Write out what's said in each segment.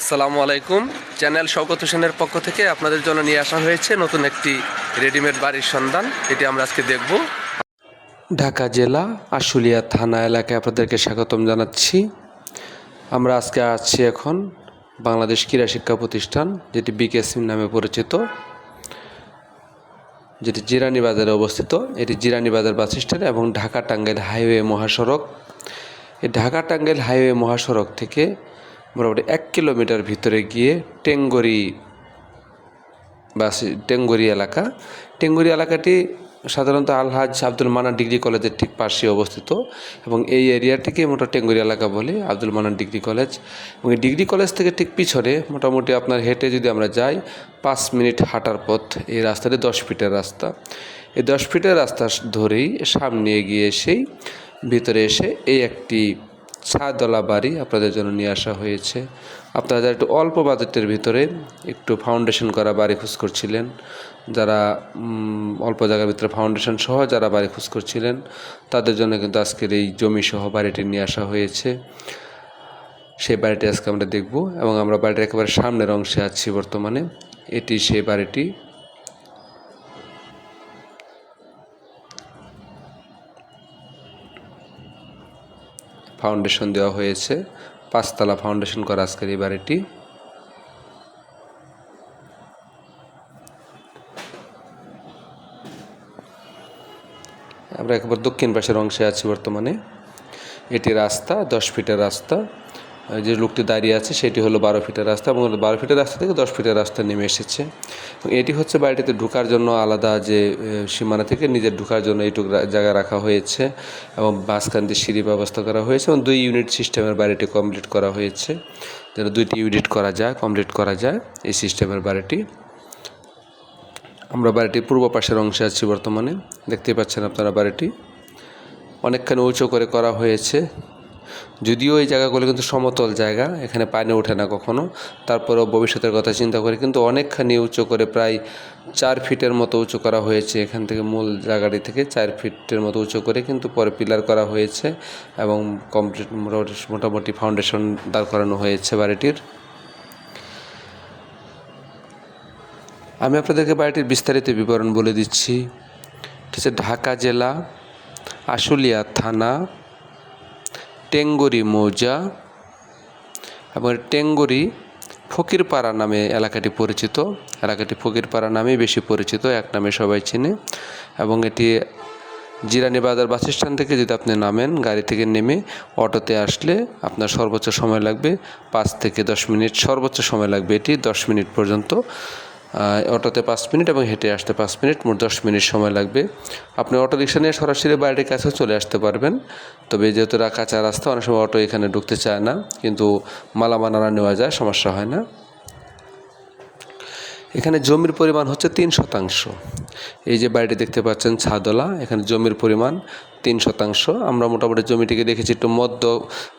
আসসালামু আলাইকুম। চ্যানেল শওকত হোসেনের পক্ষ থেকে আপনাদের জন্য নিয়ে আসা হয়েছে নতুন একটি রেডিমেড বাড়ির সন্ধান। এটি আমরা আজকে দেখব। ঢাকা জেলা, আশুলিয়া থানা এলাকায় আপনাদেরকে স্বাগতম জানাচ্ছি। আমরা আজকে আসছি এখন বাংলাদেশ ক্রীড়া শিক্ষা প্রতিষ্ঠান, যেটি বিকেএসিম নামে পরিচিত, যেটি জিরানি বাজারে অবস্থিত। এটি জিরানি বাজার বাস স্ট্যান্ড এবং ঢাকা টাঙ্গাইল হাইওয়ে মহাসড়ক। এই ঢাকা টাঙ্গাইল হাইওয়ে মহাসড়ক থেকে মোটামুটি এক কিলোমিটার ভিতরে গিয়ে টেঙ্গরি বাস, টেঙ্গরি এলাকা। টেঙ্গরি এলাকাটি সাধারণত আলহাজ আব্দুল মান্নান ডিগ্রি কলেজের ঠিক পাশে অবস্থিত এবং এই এরিয়াটিকে মোটা টেঙ্গরি এলাকা বলে আব্দুল মান্নান ডিগ্রি কলেজ। এবং এই ডিগ্রি কলেজ থেকে ঠিক পিছনে মোটামুটি আপনার হেঁটে যদি আমরা যাই, পাঁচ মিনিট হাঁটার পথ, এই রাস্তাটি দশ ফিটের রাস্তা। এই দশ ফিটের রাস্তা ধরেই সামনে এগিয়ে এসেই ভিতরে এসে এই একটি ছাদলা বাড়ি আপনাদের জন্য নিয়ে আসা হয়েছে। আপনারা একটু অল্প বাজেটের ভিতরে একটু ফাউন্ডেশন করা বাড়ি খোঁজ করছিলেন, যারা অল্প জায়গার ভিতরে ফাউন্ডেশন সহ যারা বাড়ি খোঁজ করছিলেন, তাদের জন্য কিন্তু আজকের এই জমি সহ বাড়িটি নিয়ে আসা হয়েছে। সেই বাড়িটি আজকে আমরা দেখব এবং আমরা বাড়ির একেবারে সামনের অংশে আছি বর্তমানে। এটি সেই বাড়িটি ফাউন্ডেশন দেওয়া হয়েছে। পাঁচতলা ফাউন্ডেশন করা আজকের এই বাড়িটি। আমরা একবার দক্ষিণ পাশের অংশে আছি বর্তমানে। এটি রাস্তা, দশ ফিটের রাস্তা। যে লোকটি দাঁড়িয়ে আছে, সেটি হলো বারো ফিটের রাস্তা এবং বারো ফিটের রাস্তা থেকে দশ ফিটের রাস্তা নেমে এসেছে। এটি হচ্ছে বাড়িটিতে ঢোকার জন্য আলাদা যে সীমানা থেকে নিজের ঢোকার জন্য এইটুকু জায়গা রাখা হয়েছে এবং মাঝখান দিয়ে সিঁড়ি ব্যবস্থা করা হয়েছে এবং দুই ইউনিট সিস্টেমের বাড়িটি কমপ্লিট করা হয়েছে। যেন দুইটি ইউনিট করা যায়, কমপ্লিট করা যায় এই সিস্টেমের বাড়িটি। আমরা বাড়িটির পূর্ব পাশের অংশে আছি বর্তমানে। দেখতেই পাচ্ছেন আপনারা বাড়িটি। অনেকখানি উঁচু করে করা হয়েছে। যদিও এই জায়গাগুলো কিন্তু সমতল জায়গা, এখানে পানি ওঠে না কখনো। তারপরেও ভবিষ্যতের কথা চিন্তা করে কিন্তু অনেকখানি উঁচু করে প্রায় চার ফিটের মতো উঁচু করা হয়েছে। এখান থেকে মূল জায়গাটি থেকে চার ফিটের মতো উঁচু করে কিন্তু পরে পিলার করা হয়েছে এবং কমপ্লিট মোটামুটি ফাউন্ডেশন দাঁড় করানো হয়েছে বাড়িটির। আমি আপনাদেরকে বাড়িটির বিস্তারিত বিবরণ বলে দিচ্ছি। ঠিক আছে ঢাকা জেলা আশুলিয়া থানা টেঙ্গুরি মৌজা এবং টেঙ্গুরি ফকিরপাড়া নামে এলাকাটি পরিচিত। এলাকাটি ফকিরপাড়া নামেই বেশি পরিচিত, এক নামে সবাই চিনে। এবং এটি জিরানি বাজার বাস স্ট্যান্ড থেকে যদি আপনি নামেন, গাড়ি থেকে নেমে অটোতে আসলে আপনার সর্বোচ্চ সময় লাগবে পাঁচ থেকে দশ মিনিট। সর্বোচ্চ সময় লাগবে এটি দশ মিনিট পর্যন্ত। অটোতে পাঁচ মিনিট এবং হেঁটে আসতে পাঁচ মিনিট, মোট দশ মিনিট সময় লাগবে। আপনি অটো রিক্সা নিয়ে সরাসরি বাড়ির কাছে চলে আসতে পারবেন। তবে যেহেতু কাঁচা রাস্তা, অনেক সময় অটো এখানে ঢুকতে চায় না, কিন্তু মালামাল আনা নেওয়া যায়, সমস্যা হয় না। এখানে জমির পরিমাণ হচ্ছে তিন শতাংশ। এই যে বাড়িটি দেখতে পাচ্ছেন, ছাদলা, এখানে জমির পরিমাণ তিন শতাংশ। আমরা মোটামুটি জমিটিকে দেখেছি একটু মধ্য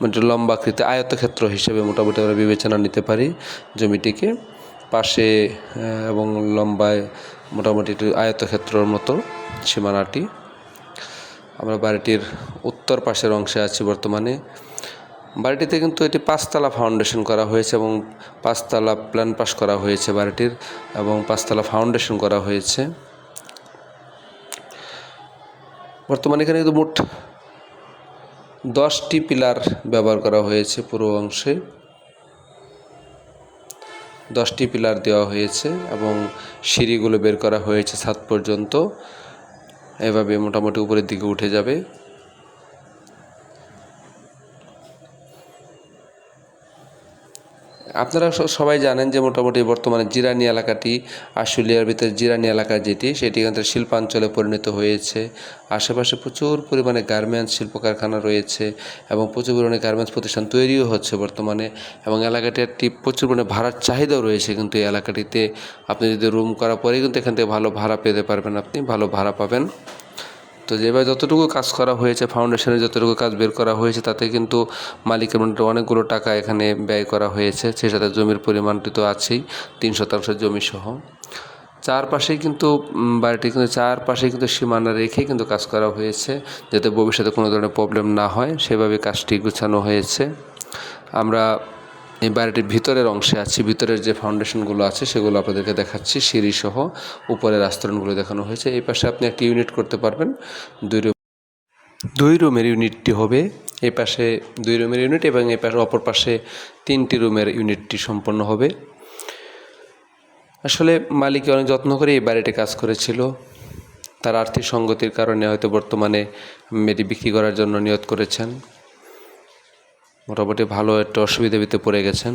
মানে লম্বাকৃতি আয়তক্ষেত্র হিসেবে মোটামুটি আমরা বিবেচনা নিতে পারি জমিটিকে। পাশে এবং লম্বায় মোটামুটি একটু আয়তক্ষেত্রর মতো সীমানাটি। আমরা বাড়িটির উত্তর পাশের অংশে আছি বর্তমানে। বাড়িটিতে কিন্তু এটি পাঁচতলা ফাউন্ডেশন করা হয়েছে এবং পাঁচতলা প্ল্যান পাস করা হয়েছে বাড়িটির, এবং পাঁচতলা ফাউন্ডেশন করা হয়েছে। বর্তমানে এখানে কিন্তু মোট দশটি পিলার ব্যবহার করা হয়েছে পুরো অংশে। দশটি পিলার দেওয়া হয়েছে এবং সিঁড়িগুলো বের করা হয়েছে সাত পর্যন্ত। এভাবে মোটামুটি উপরের দিকে উঠে যাবে। আপনারা সবাই জানেন যে মোটামুটি বর্তমানে জিরানি এলাকাটি, আশুলিয়ার ভিতরে জিরানি এলাকা যেটি, সেটি এখান থেকে শিল্পাঞ্চলে পরিণত হয়েছে। আশেপাশে প্রচুর পরিমাণে গার্মেন্টস শিল্প কারখানা রয়েছে এবং প্রচুর পরিমাণে গার্মেন্টস প্রতিষ্ঠান তৈরিও হচ্ছে বর্তমানে এবং এলাকাটি একটি প্রচুর পরিমাণে ভাড়ার চাহিদাও রয়েছে কিন্তু এই এলাকাটিতে। আপনি যদি রুম করার পরে কিন্তু এখান থেকে ভালো ভাড়া পেতে পারবেন, আপনি ভালো ভাড়া পাবেন। তো যেভাবে যতটুকু কাজ করা হয়েছে ফাউন্ডেশনের যতটুকু কাজ বের করা হয়েছে, তাতে কিন্তু মালিকের মোটামুটি অনেকগুলো টাকা এখানে ব্যয় করা হয়েছে। সেই সাথে জমির পরিমাণটি তো আছেই, তিন শতাংশ জমি সহ। চারপাশেই কিন্তু বাড়িটি কিন্তু চারপাশেই কিন্তু সীমানা রেখে কিন্তু কাজ করা হয়েছে, যাতে ভবিষ্যতে কোনো ধরনের প্রবলেম না হয়। সেভাবে কাজটি গুছানো হয়েছে। আমরা এই বাড়িটির ভিতরের অংশে আছে, ভিতরের যে ফাউন্ডেশনগুলো আছে সেগুলো আপনাদেরকে দেখাচ্ছি। সিঁড়ি সহ উপরের আস্তরণগুলো দেখানো হয়েছে। এই পাশে আপনি একটি ইউনিট করতে পারবেন। দুই রুম দুই রুমের ইউনিটটি হবে এই পাশে দুই রুমের ইউনিট এবং এই পাশে অপর পাশে তিনটি রুমের ইউনিটটি সম্পন্ন হবে। আসলে মালিক অনেক যত্ন করে এই বাড়িটি কাজ করেছিল। তার আর্থিক সঙ্গতির কারণে হয়তো বর্তমানে এটি বিক্রি করার জন্য নিয়ত করেছেন। মোটামুটি ভালো একটা অসুবিধা ভিতরে পড়ে গেছেন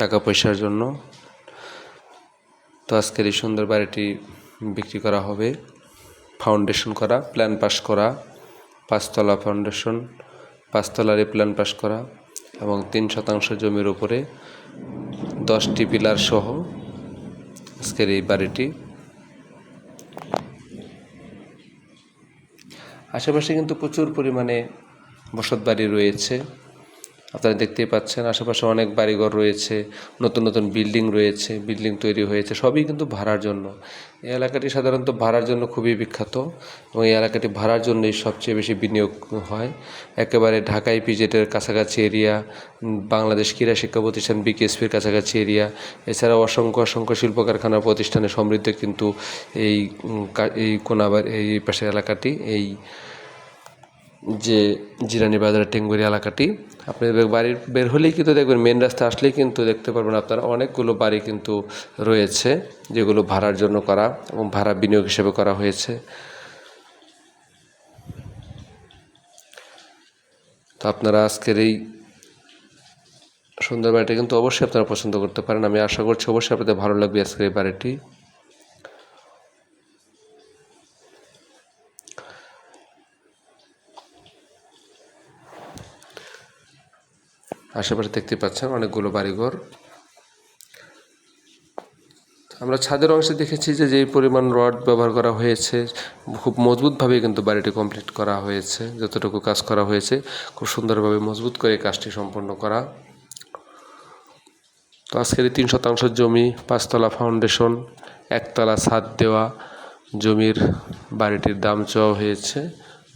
টাকা পয়সার জন্য। তো আজকের এই সুন্দর বাড়িটি বিক্রি করা হবে। ফাউন্ডেশন করা প্ল্যান পাস করা, পাঁচতলা ফাউন্ডেশন পাঁচতলারে প্ল্যান পাস করা এবং তিন শতাংশ জমির উপরে দশটি পিলার সহ আজকের এই বাড়িটি। আশেপাশে কিন্তু প্রচুর পরিমাণে বসত বাড়ি রয়েছে। আপনারা দেখতেই পাচ্ছেন আশেপাশে অনেক বাড়িঘর রয়েছে, নতুন নতুন বিল্ডিং রয়েছে, বিল্ডিং তৈরি হয়েছে, সবই কিন্তু ভাড়ার জন্য। এই এলাকাটি সাধারণত ভাড়ার জন্য খুবই বিখ্যাত এবং এই এলাকাটি ভাড়ার জন্যই সবচেয়ে বেশি বিনিয়োগ হয়। একেবারে ঢাকা ইপিজেটের কাছাকাছি এরিয়া বাংলাদেশ ক্রীড়া শিক্ষা প্রতিষ্ঠান বিকেএসপির কাছাকাছি এরিয়া, এছাড়াও অসংখ্য অসংখ্য শিল্প কারখানা প্রতিষ্ঠানে সমৃদ্ধ কিন্তু এই এই কোনাবার এই পাশের এলাকাটি, এই যে জিরানি বাজারের টেঙ্গুরি এলাকাটি, আপনি বাড়ির বের হলেই কিন্তু দেখবেন মেন রাস্তা আসলেই কিন্তু দেখতে পারবেন আপনারা অনেকগুলো বাড়ি কিন্তু রয়েছে, যেগুলো ভাড়ার জন্য করা এবং ভাড়া বিনিয়োগ হিসেবে করা হয়েছে। তো আপনারা আজকের এই সুন্দর বাড়িটা কিন্তু অবশ্যই আপনারা পছন্দ করতে পারেন। আমি আশা করছি অবশ্যই আপনাদের ভালো লাগবে আজকের এই বাড়িটি। আশেপাশে দেখতে পাচ্ছেন অনেকগুলো বাড়িঘর। আমরা ছাদের অংশে দেখেছি যে যেই পরিমাণ রড ব্যবহার করা হয়েছে, খুব মজবুতভাবে কিন্তু বাড়িটি কমপ্লিট করা হয়েছে, যতটুকু কাজ করা হয়েছে, খুব সুন্দরভাবে মজবুত করে কাজটি সম্পন্ন করা। তো আজকের তিন শতাংশ জমি, পাঁচতলা ফাউন্ডেশন, একতলা ছাদ দেওয়া, জমির বাড়িটির দাম চাওয়া হয়েছে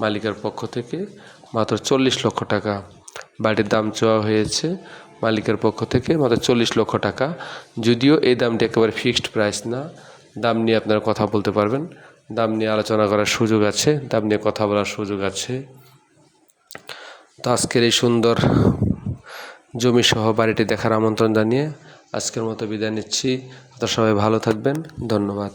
মালিকের পক্ষ থেকে মাত্র চল্লিশ লক্ষ টাকা। বাড়ির দাম চাওয়া হয়েছে মালিকের পক্ষ থেকে মাত্র চল্লিশ লক্ষ টাকা। যদিও এই দামটি একেবারে ফিক্সড প্রাইস না। দাম নিয়ে আপনারা কথা বলতে পারবেন। দাম নিয়ে আলোচনা করার সুযোগ আছে। দাম নিয়ে কথা বলার সুযোগ আছে। তো আজকের এই সুন্দর জমি সহ বাড়িটি দেখার আমন্ত্রণ জানিয়ে আজকের মতো বিদায় নিচ্ছি। আপনারা সবাই ভালো থাকবেন। ধন্যবাদ।